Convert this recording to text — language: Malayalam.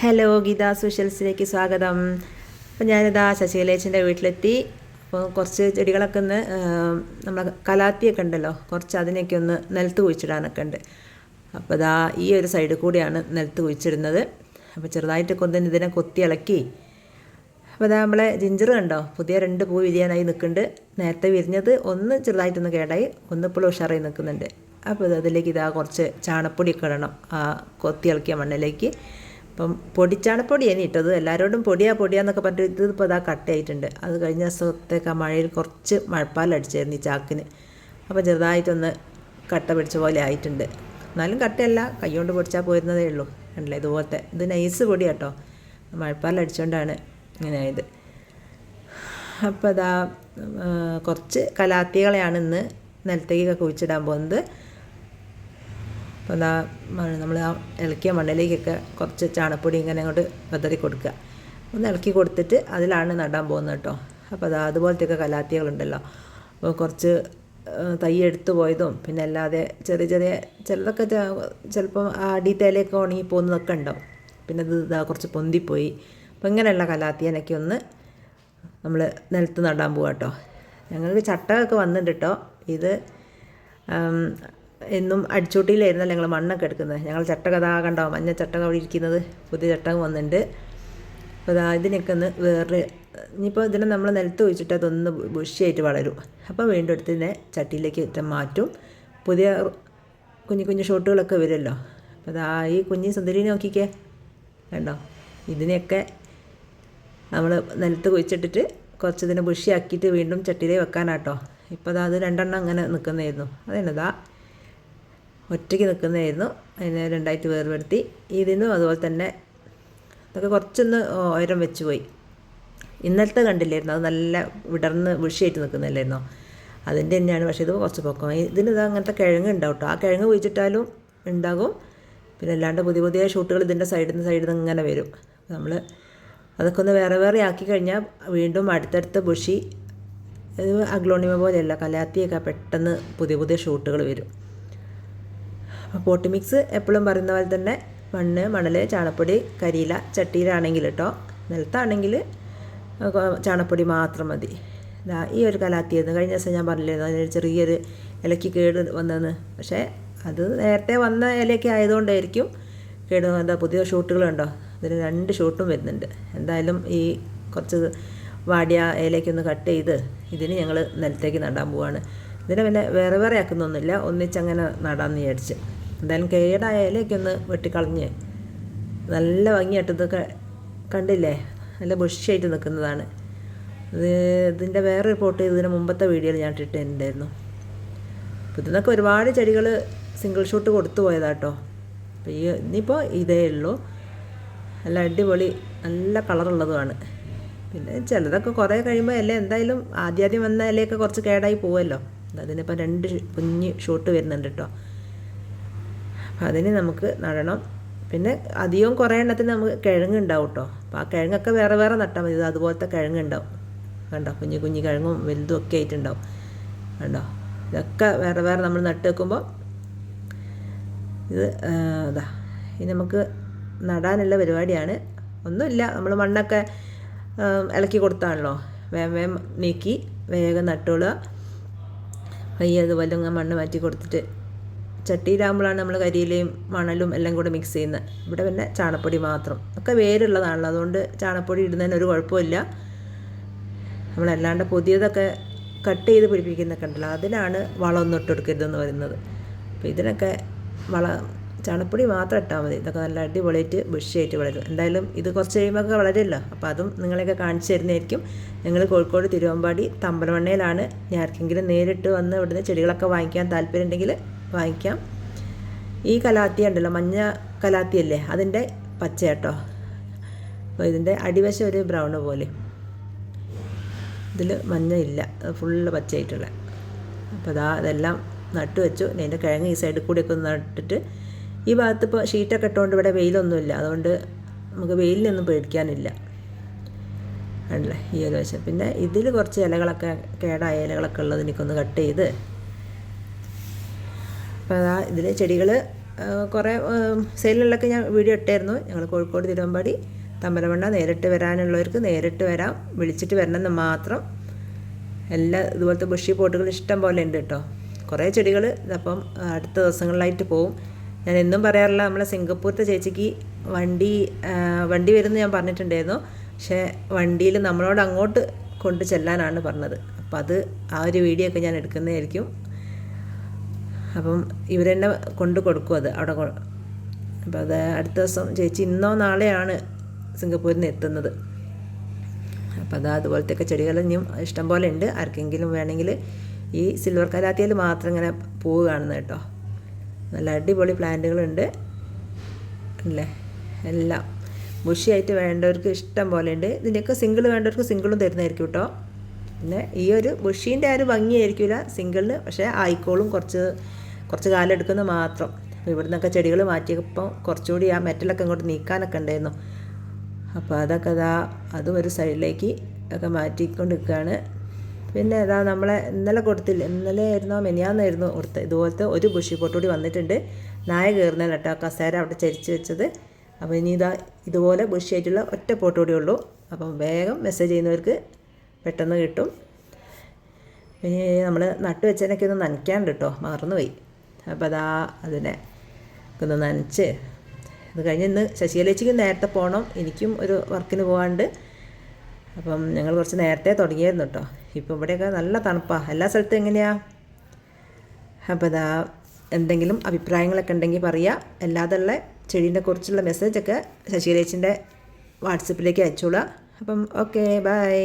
ഹലോ ഗീത സോഷ്യൽസിലേക്ക് സ്വാഗതം. അപ്പം ഞാനിതാ ശശികലേച്ചന്റെ വീട്ടിലെത്തി. അപ്പോൾ കുറച്ച് ചെടികളൊക്കെ ഒന്ന് നമ്മളെ കലാത്തിയൊക്കെ ഉണ്ടല്ലോ കുറച്ച് അതിനൊക്കെ ഒന്ന് നിലത്ത് കുഴിച്ചിടാനൊക്കെ ഉണ്ട്. അപ്പോൾ ഇതാ ഈ ഒരു സൈഡിൽ കൂടിയാണ് നിലത്ത് കുഴിച്ചിടുന്നത്. അപ്പോൾ ചെറുതായിട്ട് കൊന്നു ഇതിനെ കൊത്തി ഇളക്കി. അപ്പോൾ അതാ നമ്മളെ ജിഞ്ചർ കണ്ടോ പുതിയ രണ്ട് പൂ വിരിയാനായി നിൽക്കുന്നുണ്ട്. നേരത്തെ വിരിഞ്ഞത് ഒന്ന് ചെറുതായിട്ടൊന്ന് കേടായി ഒന്ന് ഇപ്പോഴും ഉഷാറായി നിൽക്കുന്നുണ്ട്. അപ്പോൾ അതിലേക്ക് ഇതാ കുറച്ച് ചാണപ്പൊടിയൊക്കെ ഇടണം ആ കൊത്തി ഇളക്കിയ മണ്ണിലേക്ക്. അപ്പം പൊടിച്ചാണ് ഇനി ഇട്ടത് എല്ലാവരോടും പൊടിയാ പൊടിയാന്നൊക്കെ പറഞ്ഞിട്ട് ഇത് ഇപ്പോൾ ഇതാ കട്ടയായിട്ടുണ്ട് അത് കഴിഞ്ഞ ദിവസത്തേക്ക് ആ മഴയിൽ കുറച്ച് മഴപ്പാലടിച്ചായിരുന്നു ഈ ചാക്കിന്. അപ്പോൾ ചെറുതായിട്ടൊന്ന് കട്ട പിടിച്ച പോലെ ആയിട്ടുണ്ട്. എന്നാലും കട്ടയല്ല കൈകൊണ്ട് പൊടിച്ചാൽ പോയിരുന്നതേ ഉള്ളൂ. കണ്ടില്ലേ? ഇതുപോലത്തെ. ഇത് നൈസ് പൊടി കേട്ടോ. മഴപ്പാലടിച്ചുകൊണ്ടാണ് ഇങ്ങനെ ആയത്. അപ്പോൾ അതാ കുറച്ച് കലാത്തികളെയാണ് ഇന്ന് നിലത്തേക്കൊക്കെ കുഴിച്ചിടാൻ പോകുന്നത്. അപ്പോൾ എന്താ നമ്മൾ ആ ഇളക്കിയ മണ്ണിലേക്കൊക്കെ കുറച്ച് ചാണപ്പൊടി ഇങ്ങനെ അങ്ങോട്ട് വെതറി കൊടുക്കുക. ഒന്ന് ഇളക്കി കൊടുത്തിട്ട് അതിലാണ് നടാൻ പോകുന്നത് കേട്ടോ. അപ്പോൾ അതാ അതുപോലത്തെയൊക്കെ കലാത്തികളുണ്ടല്ലോ. അപ്പോൾ കുറച്ച് തൈ എടുത്തു പോയതും പിന്നെ അല്ലാതെ ചെറിയ ചെറിയ ചിലതൊക്കെ ചിലപ്പോൾ അടിത്തേലൊക്കെ ഉണങ്ങി പോകുന്നതൊക്കെ ഉണ്ടാവും. പിന്നെ ഇത് ഇതാ കുറച്ച് പൊന്തിപ്പോയി. അപ്പോൾ ഇങ്ങനെയുള്ള കലാത്തിയനൊക്കെ ഒന്ന് നമ്മൾ നിലത്ത് നടാൻ പോകാം കേട്ടോ. ഞങ്ങൾക്ക് ചട്ടമൊക്കെ വന്നിട്ട് കേട്ടോ. ഇത് എന്നും അടിച്ചോട്ടിയിലായിരുന്നല്ലോ ഞങ്ങൾ മണ്ണൊക്കെ എടുക്കുന്നത്. ഞങ്ങൾ ചട്ടക അതാ കണ്ടോ? മഞ്ഞ ചട്ടകം അവിടെ ഇരിക്കുന്നത്. പുതിയ ചട്ടകം വന്നിട്ടുണ്ട്. അപ്പോൾ അതാ ഇതിനൊക്കെ ഒന്ന് വേറെ ഇനിയിപ്പോൾ ഇതിനെ നമ്മൾ നിലത്ത് ഒഴിച്ചിട്ട് അതൊന്ന് ബുഷിയായിട്ട് വളരും. അപ്പോൾ വീണ്ടും എടുത്ത് ഇതിനെ ചട്ടിയിലേക്ക് മാറ്റും. പുതിയ കുഞ്ഞു കുഞ്ഞു ഷോട്ടുകളൊക്കെ വരുമല്ലോ. അപ്പോൾ അതാ ഈ കുഞ്ഞി സുന്ദരി നോക്കിക്കേ. കണ്ടോ? ഇതിനെയൊക്കെ നമ്മൾ നിലത്ത് കുഴിച്ചിട്ടിട്ട് കുറച്ച് ഇതിനെ ബുഷിയാക്കിയിട്ട് വീണ്ടും ചട്ടിയിലേ വെക്കാനാട്ടോ. ഇപ്പോൾ അത് രണ്ടെണ്ണം അങ്ങനെ നിൽക്കുന്നതായിരുന്നു. അതെന്നതാ ഒറ്റയ്ക്ക് നിൽക്കുന്നതായിരുന്നു. അതിനെ രണ്ടായിട്ട് വേർപെടുത്തി. ഇതിനും അതുപോലെ തന്നെ അതൊക്കെ കുറച്ചൊന്ന് ഉയരം വെച്ച് പോയി. ഇന്നലത്തെ കണ്ടില്ലായിരുന്നു? അത് നല്ല വിടർന്ന് വിഷിയായിട്ട് നിൽക്കുന്നില്ലായിരുന്നോ അതിന്റെ തന്നെയാണ്. പക്ഷേ ഇത് കുറച്ച് പൊക്കം ഇതിന് ഇത് അങ്ങനത്തെ കിഴങ്ങ് ഉണ്ടാവും കേട്ടോ. ആ കിഴങ്ങ് കുഴിച്ചിട്ടാലും ഉണ്ടാകും. പിന്നെ അല്ലാണ്ട് പുതിയ പുതിയ ഷൂട്ടുകൾ ഇതിന്റെ സൈഡിൽ നിന്ന് സൈഡിൽ നിന്ന് ഇങ്ങനെ വരും. നമ്മൾ അതൊക്കെ ഒന്ന് വേറെ വേറെ ആക്കി കഴിഞ്ഞാൽ വീണ്ടും അടുത്തടുത്ത ബുഷി അഗ്ലോണിമ പോലെയല്ല കലാത്തിയൊക്കെ പെട്ടെന്ന് പുതിയ പുതിയ ഷൂട്ടുകൾ വരും. പോട്ടി മിക്സ് എപ്പോഴും പറയുന്ന പോലെ തന്നെ മണ്ണ് മണൽ ചാണപ്പൊടി കരിയില ചട്ടിയിലാണെങ്കിൽ കേട്ടോ നിലത്താണെങ്കിൽ ചാണപ്പൊടി മാത്രം മതി. ഇതാ ഈ ഒരു കലാത്തിയായിരുന്നു. കഴിഞ്ഞ ദിവസം ഞാൻ പറഞ്ഞില്ലായിരുന്നു? അതിന് ചെറിയൊരു ഇലയ്ക്ക് കേട് വന്നതെന്ന് പക്ഷേ അത് നേരത്തെ വന്ന ഇലയൊക്കെ ആയതുകൊണ്ടായിരിക്കും കേട് എന്താ പുതിയ ഷൂട്ടുകളുണ്ടോ? അതിന് രണ്ട് ഷൂട്ടും വരുന്നുണ്ട്. എന്തായാലും ഈ കുറച്ച് വാടിയ ഇലയ്ക്കൊന്ന് കട്ട് ചെയ്ത് ഇതിന് ഞങ്ങൾ നിലത്തേക്ക് നടാൻ പോവാണ്. ഇതിനെ പിന്നെ വേറെ വേറെ ആക്കുന്നൊന്നുമില്ല ഒന്നിച്ചങ്ങനെ നടാമെന്ന് വിചാരിച്ച്. എന്തായാലും കേടായ ഇലയൊക്കെ ഒന്ന് വെട്ടിക്കളഞ്ഞ്. നല്ല ഭംഗിയായിട്ട് ഇതൊക്കെ കണ്ടില്ലേ? നല്ല ബുഷിയായിട്ട് നിൽക്കുന്നതാണ് ഇത് ഇതിന്റെ വേറൊരു പോട്ട് ഇതിന് മുമ്പത്തെ വീഡിയോയിൽ ഞാൻ ഇട്ടിട്ടുണ്ടായിരുന്നു. അപ്പോൾ ഇതിനൊക്കെ ഒരുപാട് ചെടികൾ സിംഗിൾ ഷോട്ട് കൊടുത്തു പോയതാട്ടോ അപ്പോൾ ഈ ഇനിയിപ്പോൾ ഇതേ ഉള്ളൂ. നല്ല അടിപൊളി നല്ല കളറുള്ളതുമാണ്. പിന്നെ ചിലതൊക്കെ കുറേ കഴിയുമ്പോൾ ഇല എന്തായാലും ആദ്യാദ്യം വന്ന ഇലയൊക്കെ കുറച്ച് കേടായി പോവുമല്ലോ അതിനിപ്പോൾ രണ്ട് കുഞ്ഞ് ഷോട്ട് വരുന്നുണ്ട് കേട്ടോ അപ്പം അതിന് നമുക്ക് നടണം. പിന്നെ അധികം കുറേ എണ്ണത്തിന് നമുക്ക് കിഴങ്ങ് ഉണ്ടാവും കേട്ടോ അപ്പോൾ ആ കിഴങ്ങൊക്കെ വേറെ വേറെ നട്ടാൽ മതി. അതുപോലത്തെ കിഴങ്ങ് ഉണ്ടാവും കണ്ടോ? കുഞ്ഞു കുഞ്ഞു കിഴങ്ങും വലുതും ഒക്കെ ആയിട്ടുണ്ടാവും. കണ്ടോ? ഇതൊക്കെ വേറെ വേറെ നമ്മൾ നട്ട് വെക്കുമ്പോൾ ഇത് അതാ. ഇനി നമുക്ക് നടാനുള്ള പരിപാടിയാണ്. ഒന്നുമില്ല. നമ്മൾ മണ്ണൊക്കെ ഇളക്കി കൊടുത്താണല്ലോ. വേഗം വേഗം നീക്കി വേഗം നട്ടുകൊള്ളുക പയ്യെ അതുപോലെ മണ്ണ് മാറ്റി കൊടുത്തിട്ട് ചട്ടിയിലാകുമ്പോഴാണ് നമ്മൾ കരിയിലയും മണലും എല്ലാം കൂടെ മിക്സ് ചെയ്യുന്നത്. ഇവിടെ പിന്നെ ചാണപ്പൊടി മാത്രം. ഒക്കെ വേരുള്ളതാണല്ലോ. അതുകൊണ്ട് ചാണപ്പൊടി ഇടുന്നതിന് ഒരു കുഴപ്പമില്ല. നമ്മളല്ലാണ്ട് പുതിയതൊക്കെ കട്ട് ചെയ്ത് പിടിപ്പിക്കുന്നൊക്കെ ഉണ്ടല്ലോ. അതിനാണ് വളമൊന്നും ഇട്ട് കൊടുക്കരുതെന്ന് പറയുന്നത്. അപ്പോൾ ഇതിനൊക്കെ വള ചാണപ്പൊടി മാത്രം ഇട്ടാൽ മതി. ഇതൊക്കെ നല്ല അടിപൊളിയായിട്ട് ബുഷിയായിട്ട് വളരും. എന്തായാലും ഇത് കുറച്ച് കഴിയുമ്പോൾ വളരുമല്ലോ. അപ്പോൾ അതും നിങ്ങളെയൊക്കെ കാണിച്ചു തരുന്നതായിരിക്കും. ഞങ്ങൾ കോഴിക്കോട് തിരുവമ്പാടി തമ്പലമണ്ണയിലാണ് ആർക്കെങ്കിലും നേരിട്ട് വന്ന് ഇവിടുന്ന് ചെടികളൊക്കെ വാങ്ങിക്കാൻ താല്പര്യം ഉണ്ടെങ്കിൽ വാങ്ങിക്കാം. ഈ കലാത്തി ഉണ്ടല്ലോ മഞ്ഞ കലാത്തിയല്ലേ? അതിന്റെ പച്ച കേട്ടോ. ഇതിന്റെ അടിവശം ഒരു ബ്രൗൺ പോലെ. ഇതിൽ മഞ്ഞ ഇല്ല. ഫുള്ള് പച്ചയായിട്ടുള്ള. അപ്പോൾ അതാ അതെല്ലാം നട്ടു വെച്ചു. അതിന്റെ കിഴങ്ങ് ഈ സൈഡിൽ കൂടിയൊക്കെ ഒന്ന് നട്ടിട്ട് ഈ ഭാഗത്ത് ഇപ്പോൾ ഷീറ്റൊക്കെ ഇട്ടുകൊണ്ട് ഇവിടെ വെയിലൊന്നുമില്ല അതുകൊണ്ട് നമുക്ക് വെയിലിനൊന്നും പേടിക്കാനില്ല. ആണല്ലേ? ഈ ഒരു വശം. പിന്നെ ഇതിൽ കുറച്ച് ഇലകളൊക്കെ കേടായ ഇലകളൊക്കെ ഉള്ളത് എനിക്കൊന്ന് കട്ട് ചെയ്ത് അപ്പോൾ അതാ ഇതിൽ ചെടികൾ കുറേ സെയിലുകളിലൊക്കെ ഞാൻ വീഡിയോ ഇട്ടായിരുന്നു. ഞങ്ങൾ കോഴിക്കോട് തിരുവമ്പാടി തമ്പലമണ്ണ നേരിട്ട് വരാനുള്ളവർക്ക് നേരിട്ട് വരാം വിളിച്ചിട്ട് വരണമെന്ന് മാത്രം. എല്ലാ ഇതുപോലത്തെ ബുഷി പോട്ടുകൾ ഇഷ്ടം പോലെ ഉണ്ട് കേട്ടോ കുറേ ചെടികൾ ഇതപ്പം അടുത്ത ദിവസങ്ങളിലായിട്ട് പോവും. ഞാൻ എന്നും പറയാറില്ല നമ്മളെ സിംഗപ്പൂരത്തെ ചേച്ചിക്ക് വണ്ടി വണ്ടി വരുന്ന ഞാൻ പറഞ്ഞിട്ടുണ്ടായിരുന്നു. പക്ഷേ വണ്ടിയിൽ നമ്മളോട് അങ്ങോട്ട് കൊണ്ട് ചെല്ലാനാണ് പറഞ്ഞത്. അപ്പോൾ അത് ആ ഒരു വീഡിയോ ഒക്കെ ഞാൻ എടുക്കുന്നതായിരിക്കും. അപ്പം ഇവരെന്നെ കൊണ്ട് കൊടുക്കും അത് അവിടെ അപ്പോൾ അപ്പം അത് അടുത്ത ദിവസം ചേച്ചി ഇന്നോ നാളെയാണ് സിംഗപ്പൂരിൽ നിന്ന് എത്തുന്നത്. അപ്പം അതാ അതുപോലത്തെയൊക്കെ ചെടികൾ ഇനിയും ഇഷ്ടംപോലെ ഉണ്ട്. ആർക്കെങ്കിലും വേണമെങ്കിൽ ഈ സിൽവർ കലാത്തിയിൽ മാത്രം ഇങ്ങനെ പൂവ് കാണുന്നത് കേട്ടോ. നല്ല അടിപൊളി പ്ലാന്റുകളുണ്ട്. അല്ലേ? എല്ലാം. ബുഷിയായിട്ട് വേണ്ടവർക്ക് ഇഷ്ടം പോലെ ഉണ്ട്. ഇതിന്റെയൊക്കെ സിംഗിൾ വേണ്ടവർക്ക് സിംഗിളും തരുന്നതായിരിക്കും കേട്ടോ. പിന്നെ ഈ ഒരു ബുഷീന്റെ ആ ഒരു ഭംഗിയായിരിക്കില്ല സിംഗിളിന്. പക്ഷേ ആയിക്കോളും കുറച്ച് കുറച്ച് കാലം എടുക്കുന്നത് മാത്രം. ഇവിടെ നിന്നൊക്കെ ചെടികൾ മാറ്റിയപ്പോൾ കുറച്ചുകൂടി ആ മെറ്റലൊക്കെ ഇങ്ങോട്ട് നീക്കാനൊക്കെ ഉണ്ടായിരുന്നു. അപ്പോൾ അതൊക്കെ അതാ അതും ഒരു സൈഡിലേക്ക് ഒക്കെ മാറ്റിക്കൊണ്ട് നിൽക്കുകയാണ് പിന്നെ അതാ നമ്മളെ ഇന്നലെ കൊടുത്തില്ല ഇന്നലെ ആയിരുന്നോ മെനിയാന്നായിരുന്നു കൊടുത്തത് ഇതുപോലത്തെ ഒരു ബുഷി പൊട്ടുകൂടി വന്നിട്ടുണ്ട്. നായ കയറുന്നത് കേട്ടോ കസേര അവിടെ ചരിച്ച് വെച്ചത്. അപ്പോൾ ഇനി ഇതാ ഇതുപോലെ ബുഷിയായിട്ടുള്ള ഒറ്റ പൊട്ടുകൂടി ഉള്ളൂ. അപ്പം വേഗം മെസ്സേജ് ചെയ്യുന്നവർക്ക് പെട്ടെന്ന് കിട്ടും. പിന്നെ നമ്മൾ നട്ടുവെച്ചതിനൊക്കെ ഒന്ന് നനയ്ക്കാണ്ട് കേട്ടോ മറന്നുപോയി. അപ്പോൾ അതാ അതിനെ ഒന്ന് നനച്ച് അത് കഴിഞ്ഞ് ഇന്ന് ശശികലേച്ചിക്ക് നേരത്തെ പോകണം എനിക്കും ഒരു വർക്കിന് പോകാണ്ട് അപ്പം ഞങ്ങൾ കുറച്ച് നേരത്തെ തുടങ്ങിയായിരുന്നു കേട്ടോ. ഇപ്പം ഇവിടെയൊക്കെ നല്ല തണുപ്പാണ് എല്ലാ സ്ഥലത്തും എങ്ങനെയാണ് അപ്പോൾ ഇതാ എന്തെങ്കിലും അഭിപ്രായങ്ങളൊക്കെ ഉണ്ടെങ്കിൽ പറയുക അല്ലാതുള്ള ചെടീനെ കുറിച്ചുള്ള മെസ്സേജൊക്കെ ശശികലേച്ചിന്റെ വാട്സപ്പിലേക്ക് അയച്ചോളാം. അപ്പം ഓക്കെ ബൈ